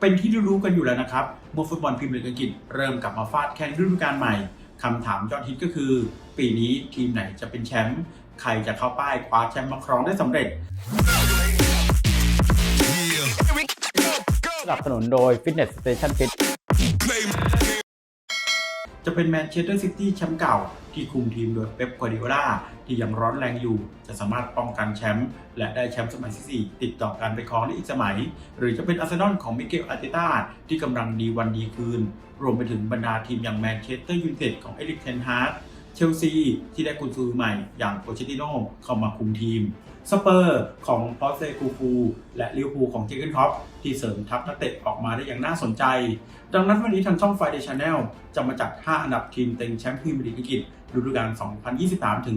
เป็นที่รู้กันอยู่แล้วนะครับเมื่อฟุตบอลพรีเมียร์ลีกอังกฤษเริ่มกลับมาฟาดแข่งฤดูกาลใหม่คำถามยอดฮิตก็คือ ปีนี้ทีมไหนจะเป็นแชมป์ใครจะเข้าป้ายคว้าแชมป์มาครองได้สำเร็จสนับสนุนโดย Fitness Station Fit จะเป็นแมนเชสเตอร์ซิตี้แชมป์เก่า ที่คุมทีมโดยเป๊ปกัวร์ดิโอลาที่ยังร้อนแรงอยู่ จะสามารถป้องกันแชมป์และได้แชมป์สมัยที่ 4 ติดต่อกันไปครองได้อีกสมัย หรือจะเป็นอาร์เซนอลของมิเกลอาร์เตต้าที่กำลังดีวันดีคืน รวมไปถึงบรรดาทีมอย่างแมนเชสเตอร์ยูไนเต็ดของเอริกเทนฮาร์ เชลซีที่ได้กุนซือใหม่อย่างโปเชติโน่เข้ามาคุมทีม สเปอร์ของพอสเซกูฟูและลิวพูของเจเกนท็อปที่เสริมทัพนักเตะออกมาได้อย่างน่าสนใจ ดังนั้นวันนี้ทางช่อง Friday Channel จะมาจัด 5 อันดับทีมเต็งแชมป์พรีเมียร์ลีกอังกฤษ ฤดูกาล 2023 ถึง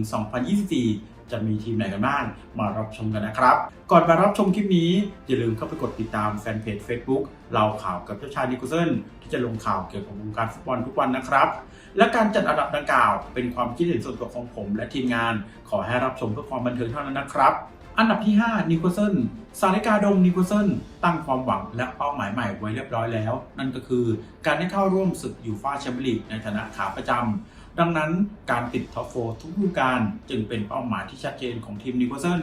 2024 จะมีทีมไหนกันบ้างมารับชมกันนะครับ ก่อนไปรับชมคลิปนี้ อย่าลืมเข้าไปกดติดตามแฟนเพจ Facebook เราข่าวกับเจ้าชายนิโคลเซนที่จะลงข่าวเกี่ยวกับวงการฟุตบอลทุกวันนะครับ และการจัดอันดับดังกล่าว เป็นความคิดเห็นส่วนตัวของผม และทีมงานขอให้รับชมเพื่อความบันเทิงเท่านั้นนะครับอันดับที่ 5 นิโคลเซนซาริกาดมนิโคลเซนตั้งความหวังและเป้าหมายใหม่ไว้เรียบร้อยแล้ว นั่นก็คือการได้เข้าร่วมศึกยูฟ่าแชมเปี้ยนลีกในฐานะขาประจำ ดังนั้นการติดท็อปโฟทุกฤดูกาลจึงเป็นเป้าหมายที่ชัดเจนของทีมนิโคลเซน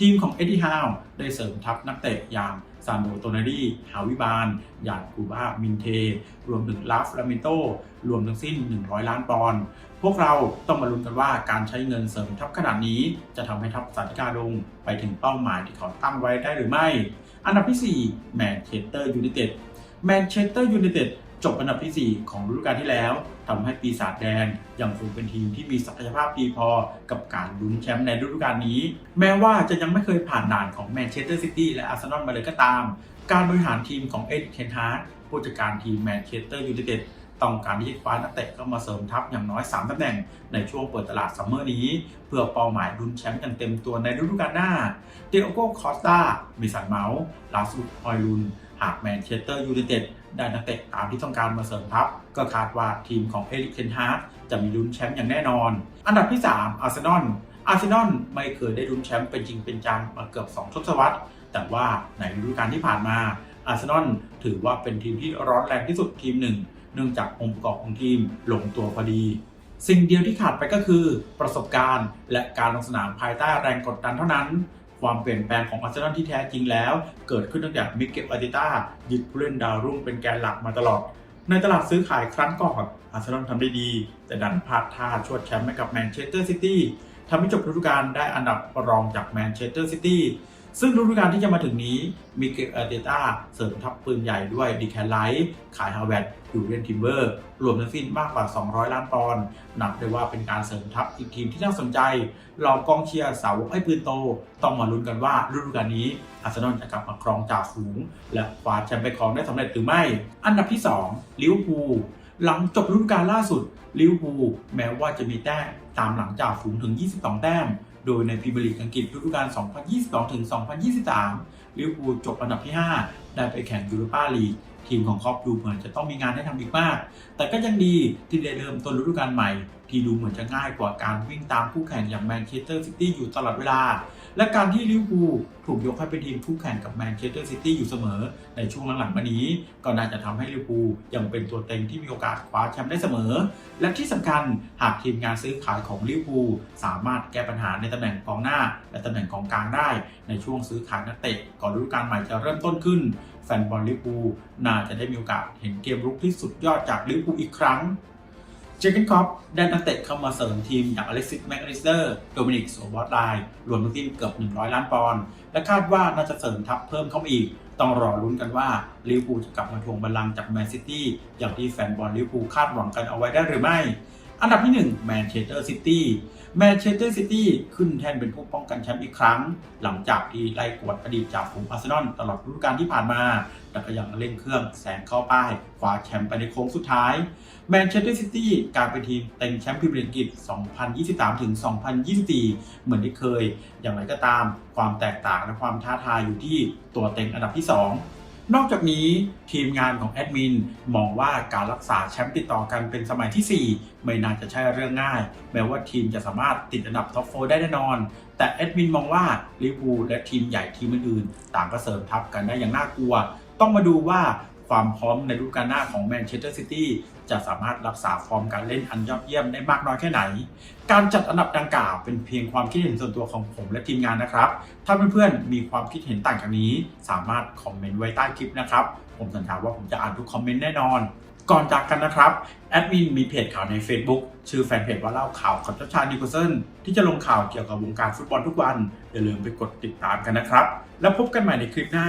ทีมของเอ็ดดี้ฮาวได้เสริมทัพนักเตะอย่างซานโดโตนารีฮาวิบานยานกูบามินเท รวมถึงลาฟลาเมโต รวมทั้งสิ้น 100 ล้านปอนด์ พวกเราต้องมาลุ้นกันว่าการใช้เงินเสริมทัพขนาดนี้ จะทำให้ทัพสันติกาลงไปถึงเป้าหมายที่เขาตั้งไว้ได้หรือไม่ อันดับที่ 4 แมนเชสเตอร์ยูไนเต็ด แมนเชสเตอร์ยูไนเต็ด จบอันดับทีสี่ 4 ของฤดูกาลที่แล้วทำให้ปีศาจแดงยังคงเป็นทีมที่มีศักยภาพดีพอกับการลุ้นแชมป์ในฤดูกาลนี้ แม้ว่าจะยังไม่เคยผ่านด่านของแมนเชสเตอร์ซิตี้และอาร์เซนอลมาเลยก็ตาม การบริหารทีมของเอ็ดเคนฮาร์ดผู้จัดการทีมแมนเชสเตอร์ยูไนเต็ดต้องการที่จะคว้านักเตะเข้ามาเสริมทัพอย่างน้อย 3ตำแหน่งในช่วงเปิดตลาดซัมเมอร์นี้ เพื่อเป้าหมายลุ้นแชมป์กันเต็มตัวในฤดูกาลหน้า เดโอโกคอสตามิสันเมาส์ลาสุดฮอยลุน หากแมนเชสเตอร์ยูไนเต็ด ได้นักเตะตามที่ต้องการมาเสริมทัพ ก็คาดว่าทีมของเอริกเทนฮาร์ดจะมีลุ้นแชมป์อย่างแน่นอน อันดับที่ 3 อาร์เซนอล อาร์เซนอลไม่เคยได้ลุ้นแชมป์เป็นจริงเป็นจังมาเกือบ 2 ทศวรรษ แต่ว่าในฤดูกาลที่ผ่านมาอาร์เซนอลถือว่าเป็นทีมที่ร้อนแรงที่สุดทีมหนึ่ง เนื่องจากองค์ประกอบของทีมลงตัวพอดี สิ่งเดียวที่ขาดไปก็คือประสบการณ์ และการลงสนามภายใต้แรงกดดันเท่านั้น ความเปลี่ยนแปลงของอาร์เซนอลที่แท้จริงแล้ว เกิดขึ้นตั้งแต่มิเกลอาร์ติต้ายึดผู้เล่นดาวรุ่งเป็นแกนหลักมาตลอด ในตลาดซื้อขายครั้งก่อนอาร์เซนอลทำได้ดี แต่ดันพลาดท่าชวดแชมป์ให้กับแมนเชสเตอร์ซิตี้ทำให้จบฤดูกาลได้อันดับรองจากแมนเชสเตอร์ซิตี้ ซึ่งฤดูกาลที่จะมาถึงนี้มิเกอร์เตต้าเสริมทัพปืนใหญ่ด้วยดีแคนไลท์ขายฮาวเวร์ดอยู่เรนทิมเบอร์ รวมทั้งสิ้นมากกว่า 200 ล้านปอนด์นับได้ว่าเป็นการเสริมทัพอีกทีมที่น่าสนใจเหล่ากองเชียร์สาวกไอ้ปืนโต ต้องมาลุ้นกันว่าฤดูกาลนี้อาร์เซนอลจะกลับมาครองจ่าฝูง และคว้าแชมป์ไปครองได้สำเร็จหรือไม่ อันดับที่2ลิเวอร์พูลหลังจบฤดูกาลล่าสุดลิเวอร์พูลแม้ว่าจะมีแต้มตามหลังจ่าฝูงถึง 22 แต้ม โดยในพรีเมียร์ลีกอังกฤษฤดูกาล 2022-2023 ลิเวอร์พูลจบอันดับที่ 5 ได้ไปแข่งยูโรปาลีก ทีมของครอปดูเหมือนจะต้องมีงานให้ทำอีกมาก แต่ก็ยังดีที่ได้เริ่มต้นฤดูกาลใหม่ ที่ดูเหมือนจะง่ายกว่าการวิ่งตามคู่แข่งอย่างแมนเชสเตอร์ซิตี้อยู่ตลอดเวลา และการที่ลิเวอร์พูลถูกยกให้เป็นทีมคู่แข่งกับแมนเชสเตอร์ซิตี้อยู่เสมอ ในช่วงหลังๆมานี้ ก็น่าจะทำให้ลิเวอร์พูลยังเป็นตัวเต็งที่มีโอกาสคว้าแชมป์ได้เสมอ และที่สำคัญหากทีมงานซื้อขายของลิเวอร์พูลสามารถแก้ปัญหาในตำแหน่งกองหน้า และตำแหน่งกองกลางได้ในช่วงซื้อขายนักเตะก่อนฤดูกาลใหม่จะเริ่มต้นขึ้นแฟนบอลลิเวอร์พูลน่าจะได้มีโอกาสเห็นเกมรุกที่สุดยอดจากลิเวอร์พูลอีกครั้ง เจคเกนคอปได้นักเตะเข้ามาเสริมทีมอย่างอเล็กซิสแมกลิสเตอร์โดมินิกโซบอตไลน์รวมทั้งสิ้นเกือบ 100 ล้านปอนด์และคาดว่าน่าจะเสริมทัพเพิ่มเข้ามาอีก ต้องรอลุ้นกันว่าลิเวอร์พูลจะกลับมาทวงบัลลังก์จากแมนซิตี้อย่างที่แฟนบอลลิเวอร์พูลคาดหวังกันเอาไว้ได้หรือไม่ อันดับที่1แมนเชสเตอร์ซิตี้แมนเชสเตอร์ซิตี้ขึ้นแทนเป็นผู้ป้องกันแชมป์อีกครั้ง หลังจากที่ไล่กวดอดีตจากฝูงอาร์เซนอลตลอดฤดูกาลที่ผ่านมา แต่ก็ยังเร่งเครื่องแซงเข้าป้ายคว้าแชมป์ไปในโค้งสุดท้ายแมนเชสเตอร์ซิตี้กลายเป็นทีมเต็งแชมป์พรีเมียร์ลีกอังกฤษ2023 ถึง 2024 เหมือนที่เคย อย่างไรก็ตามความแตกต่างและความท้าทายอยู่ที่ตัวเต็งอันดับที่ 2 นอกจากนี้ทีมงานของแอดมินมองว่าการรักษาแชมป์ติดต่อกันเป็นสมัยที่ 4 ไม่น่าจะใช่เรื่องง่าย แม้ว่าทีมจะสามารถติดอันดับท็อปโฟได้แน่นอน แต่แอดมินมองว่าลิเวอร์พูลและทีมใหญ่ทีมอื่นๆต่างก็เสริมทัพกันได้อย่างน่ากลัว ต้องมาดูว่า ความพร้อมในฤดูกาลหน้าของแมนเชสเตอร์ซิตี้จะสามารถรักษาฟอร์มการเล่นอันยอดเยี่ยมได้มากน้อยแค่ไหน การจัดอันดับดังกล่าวเป็นเพียงความคิดเห็นส่วนตัวของผมและทีมงานนะครับ ถ้าเพื่อนๆมีความคิดเห็นต่างจากนี้ สามารถคอมเมนต์ไว้ใต้คลิปนะครับ ผมสัญญาว่าผมจะอ่านทุกคอมเมนต์แน่นอน ก่อนจากกันนะครับ แอดมินมีเพจข่าวใน Facebook ชื่อแฟนเพจว่าเล่าข่าวกับเจ้าชายนิโคลเซนที่จะลงข่าวเกี่ยวกับวงการฟุตบอลทุกวันอย่าลืมไปกดติดตามกันนะครับ แล้วพบกันใหม่ในคลิปหน้า